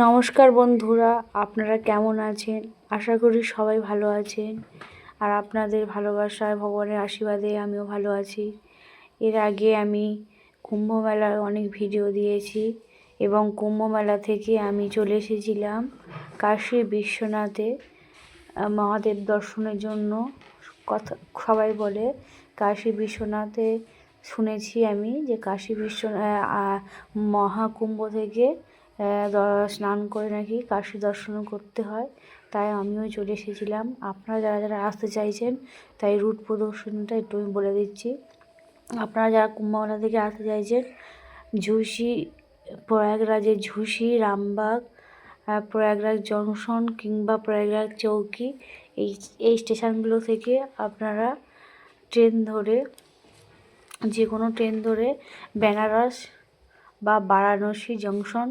নমস্কার বন্ধুরা, আপনারা কেমন আছেন? আশা করি সবাই ভালো আছেন। আর আপনাদের ভালোবাসায়, ভগবানের আশীর্বাদে আমিও ভালো আছি। এর আগে আমি কুম্ভ মেলার অনেক ভিডিও দিয়েছি এবং কুম্ভ মেলা থেকে আমি চলে এসেছিলাম কাশী বিশ্বনাথে। মহাদেব দর্শনের জন্য কথা, সবাই বলে কাশী বিশ্বনাথে শুনেছি আমি যে কাশী বিশ্ব মহাকুম্ভ থেকে স্নান করে নাকি কাশী দর্শন করতে হয়। তাই আমিও চলে এসেছিলাম। আপনারা যারা যারা আসতে চাইছেন, তাই রুট প্রদর্শনটা একটু আমি বলে দিচ্ছি। আপনারা যারা কুম্ভমেলা থেকে আসতে চাইছেন, ঝুঁসি, প্রয়াগরাজের ঝুঁসি, রামবাগ প্রয়াগরাজ জংশন কিংবা প্রয়াগরাজ চৌকি, এই এই স্টেশনগুলো থেকে আপনারা ট্রেন ধরে যে কোনো ট্রেন ধরে বেনারস বা বারাণসী জংশন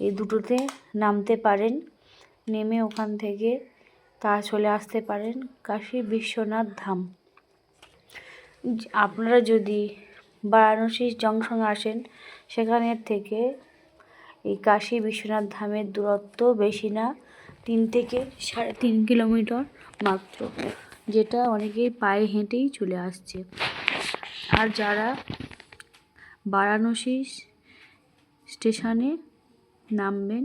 এই দুটোতে নামতে পারেন, নেমে ওখান থেকে তা চলে আসতে পারেন কাশী বিশ্বনাথ ধাম। আপনারা যদি বারাণসী জংশন আসেন সেখানের থেকে এই কাশী বিশ্বনাথ ধামের দূরত্ব বেশি না, তিন থেকে সাড়ে তিন কিলোমিটার মাত্র, যেটা অনেকেই পায়ে হেঁটেই চলে আসছে। আর যারা বারাণসী স্টেশনে নামবেন।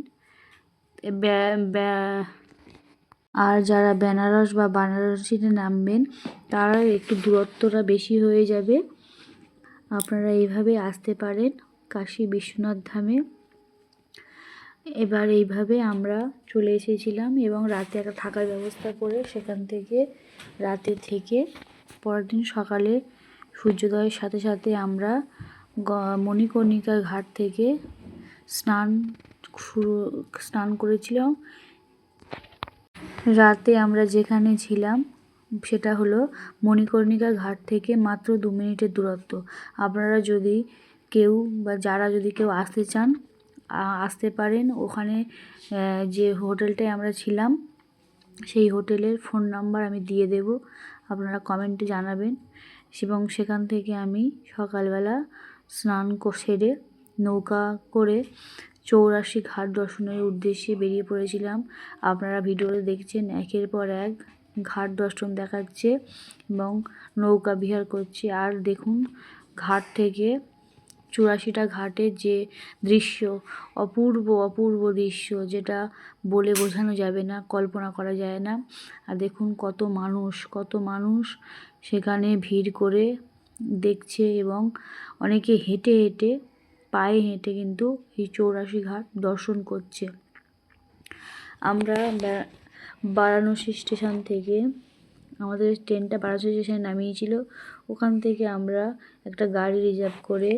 আর যারা বেনারস বা বানারসিতে নামবেন, তারা একটু দূরত্বটা বেশি হয়ে যাবে। আপনারা এইভাবে আসতে পারেন কাশী বিশ্বনাথ ধামে। এবার এইভাবে আমরা চলে এসেছিলাম এবং রাতে একটা থাকার ব্যবস্থা করে সেখান থেকে, রাতে থেকে পরের দিন সকালে সূর্যোদয়ের সাথে সাথে আমরা মণিকর্ণিকা ঘাট থেকে স্নান শুরু স্নান করেছিলাম। রাতে আমরা যেখানে ছিলাম, সেটা হলো মণিকর্ণিকা ঘাট থেকে মাত্র দু মিনিটের দূরত্ব। আপনারা যদি কেউ বা যারা যদি কেউ আসতে চান আসতে পারেন। ওখানে যে হোটেলটায় আমরা ছিলাম, সেই হোটেলের ফোন নাম্বার আমি দিয়ে দেব। আপনারা কমেন্টে জানাবেন। এবং সেখান থেকে আমি সকালবেলা স্নান সেরে নৌকা করে চৌরাশি ঘাট দর্শনের উদ্দেশ্যে বেরিয়ে পড়েছিলাম। আপনারা ভিডিওতে দেখছেন একের পর এক ঘাট দর্শন দেখাচ্ছে এবং নৌকা বিহার করছে। আর দেখুন, ঘাট থেকে চুরাশিটা ঘাটের যে দৃশ্য, অপূর্ব অপূর্ব দৃশ্য, যেটা বলে বোঝানো যাবে না, কল্পনা করা যায় না। আর দেখুন কত মানুষ কত মানুষ সেখানে ভিড় করে দেখছে এবং অনেকে হেঁটে হেঁটে পায়ে হেঁটে কিন্তু এই চৌরাশি ঘাট দর্শন করছে। আমরা বারাণসী স্টেশন থেকে আমাদের ট্রেনটা বারাণসী স্টেশনে নামিয়েছিল। ওখান থেকে আমরা একটা গাড়ি রিজার্ভ করে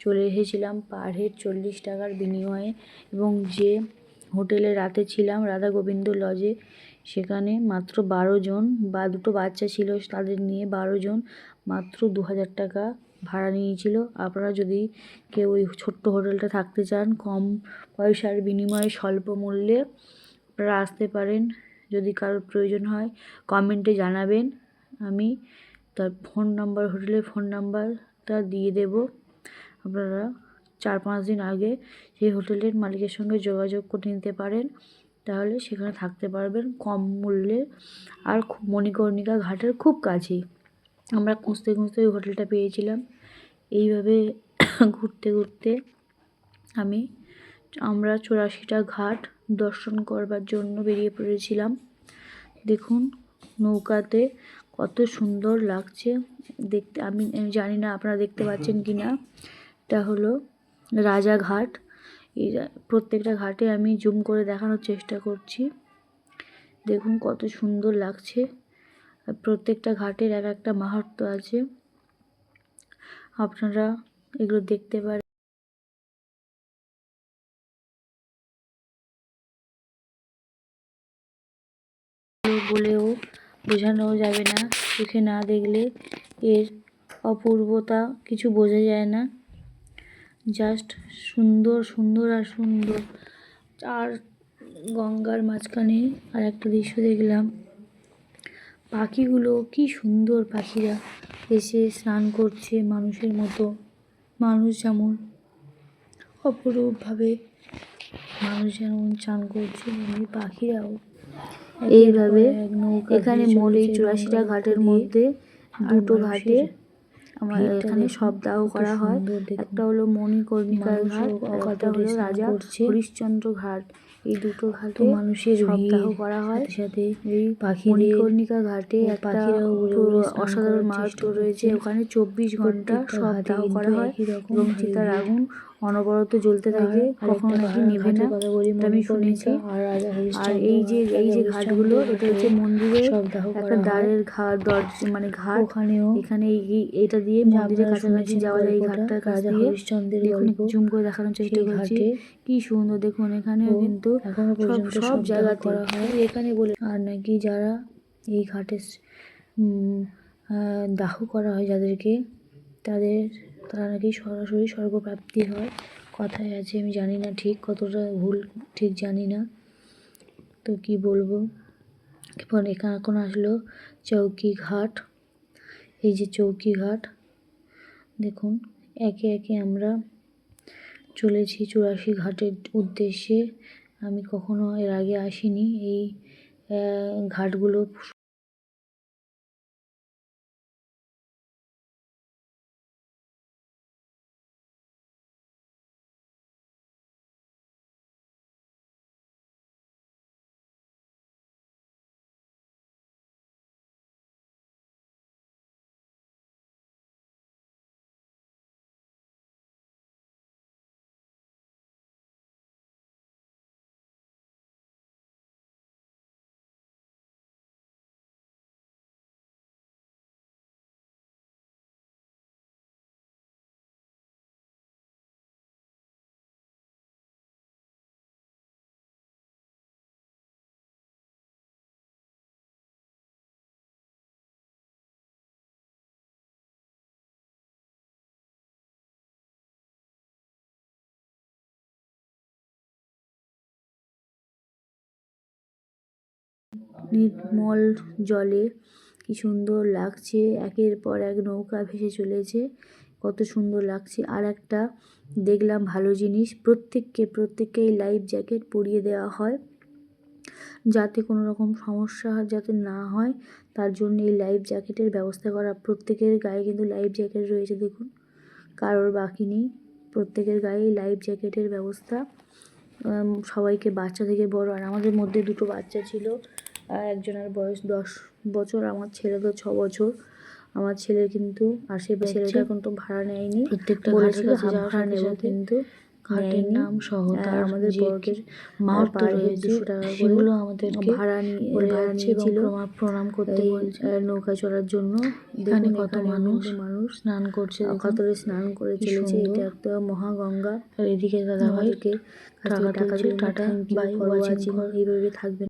চলে এসেছিলাম পার হেড চল্লিশ টাকার বিনিময়ে এবং যে হোটেলে রাতে ছিলাম, রাধা গোবিন্দ লজে, সেখানে মাত্র বারো জন বা দুটো বাচ্চা ছিল, তাদের নিয়ে বারো জন, মাত্র দু হাজার টাকা ভাড়া নিয়েছিল। আপনারা যদি কেউ ওই ছোট্ট হোটেলটা থাকতে চান, কম পয়সার বিনিময়ে স্বল্প মূল্যে আপনারা আসতে পারেন। যদি কারোর প্রয়োজন হয়, কমেন্টে জানাবেন। আমি তার ফোন নাম্বার, হোটেলের ফোন নাম্বারটা দিয়ে দেব। আপনারা চার পাঁচ দিন আগে সেই হোটেলের মালিকের সঙ্গে যোগাযোগ করে নিতে পারেন। তাহলে সেখানে থাকতে পারবেন কম মূল্যে। আর খুব মণিকর্ণিকা ঘাটের খুব কাছেই। আমরা খুঁজতে খুঁজতে ওই হোটেলটা পেয়েছিলাম। এইভাবে ঘুরতে ঘুরতে আমি আমরা চুরাশিটা ঘাট দর্শন করবার জন্য বেরিয়ে পড়েছিলাম। দেখুন নৌকাতে কত সুন্দর লাগছে। দেখতে, আমি জানি না আপনারা দেখতে পাচ্ছেন কি না এটা হলো রাজাঘাট এই প্রত্যেকটা ঘাটে আমি জুম করে দেখানোর চেষ্টা করছি। দেখুন কত সুন্দর লাগছে। প্রত্যেকটা ঘাটের এক একটা মাহাত্ম্য আছে। আপনারা এগুলো দেখতে পারেন। বলেও বোঝানো যাবে না, চোখে না দেখলে এর অপূর্বতা কিছু বোঝা যায় না। জাস্ট সুন্দর সুন্দর আর সুন্দর। আর গঙ্গার মাঝখানে আর একটা দৃশ্য দেখলাম। পাখিগুলো কি সুন্দর পাখিরা এসে স্নান করছে মানুষের মতো। মানুষ যেমন অপরূপভাবে মানুষ যেমন চান করছে তেমনি পাখিরাও এইভাবে এখানে মোট এই চুরাশিটা ঘাটের মধ্যে দুটো ঘাটে আমার এখানে সব দাহ করা হয়। একটা হলো মণিকর্ণিকার ঘাট একটা হলো রাজা। হরিশ্চন্দ্র ঘাট। এই দুটো ঘাটে মানুষের সব দাহ করা হয়। সাথে পাখি মণিকর্ণিকা ঘাটে একটা অসাধারণ মাহাত্ম রয়েছে। ওখানে চব্বিশ ঘণ্টা দাহ করা হয়। এবং চিতার আগুন অনবরত জ্বলতে থাকে কখনো নাকি নেভে না। আমি শুনেছি। আর এই যে এই যে ঘাটগুলো এটা হচ্ছে ঘাটে মন্দিরের একটা দ্বারের ঘাট দরজা মানে ঘাট। ওখানেও এখানে এই- এটা দিয়ে মন্দিরের কাছাকাছি যাওয়া যায় এই ঘাটটার কাছ দিয়ে। হরিশ্চন্দ্রের দেখুন জুম করে দেখানোর চেষ্টা করছি। কি সুন্দর দেখুন এখানেও কিন্তু সব জায়গাতে করা হয়। এখানে বলে আর নাকি যারা এই ঘাটে দাহ করা হয় যাদেরকে তাদের তারা নাকি সরাসরি স্বর্গপ্রাপ্তি হয়। কথায় আছে, আমি জানি না ঠিক কতটা ভুল, ঠিক জানি না। তো কি বলব? এরপর এখানে এখন আসলো চৌকি ঘাট। এই যে চৌকি ঘাট, দেখুন, একে একে আমরা চলেছি চুরাশি ঘাটের উদ্দেশ্যে। আমি কখনো এর আগে আসিনি। এই ঘাটগুলো নির্মল জলে কি সুন্দর লাগছে। একের পর এক নৌকা ভেসে চলেছে। কত সুন্দর লাগছে। আর একটা দেখলাম ভালো জিনিস, প্রত্যেককে, প্রত্যেককেই লাইফ জ্যাকেট পরিয়ে দেওয়া হয়। যাতে কোনো রকম সমস্যা যাতে না হয়, তার জন্য এই লাইফ জ্যাকেটের ব্যবস্থা করা। প্রত্যেকের গায়ে কিন্তু লাইফ জ্যাকেট রয়েছে, দেখুন। কারোর বাকি নেই। প্রত্যেকের গায়েই লাইফ জ্যাকেটের ব্যবস্থা। সবাইকে বাচ্চা থেকে বড়। আর আমাদের মধ্যে দুটো বাচ্চা ছিল। একজনের বয়স দশ বছর আমার ছেলে তো ছ বছর। আমার ছেলে কিন্তু দেখছি। ছেলেটা এখন তো ভাড়া নেয়নি। প্রত্যেকটা বলেছিল ভাড়া নেব কিন্তু ঘাটের নাম সহ তার আমাদের বর্গের মাহাত্ম পার রয়েছে সেগুলো আমাদেরকে ভাড়া নিয়ে ভাড়া নিয়েছিল। প্রণাম করতে নৌকা চড়ার জন্য। এখানে কত মানুষ মানুষ স্নান করছে দেখুন। স্নান করে চলেছে। এটা একটা মহাগঙ্গা। আর এদিকে দাদা ভাই আমাদেরকে টাকা টাকা টাটা, bye, ওয়াচিং এইভাবে থাকবেন।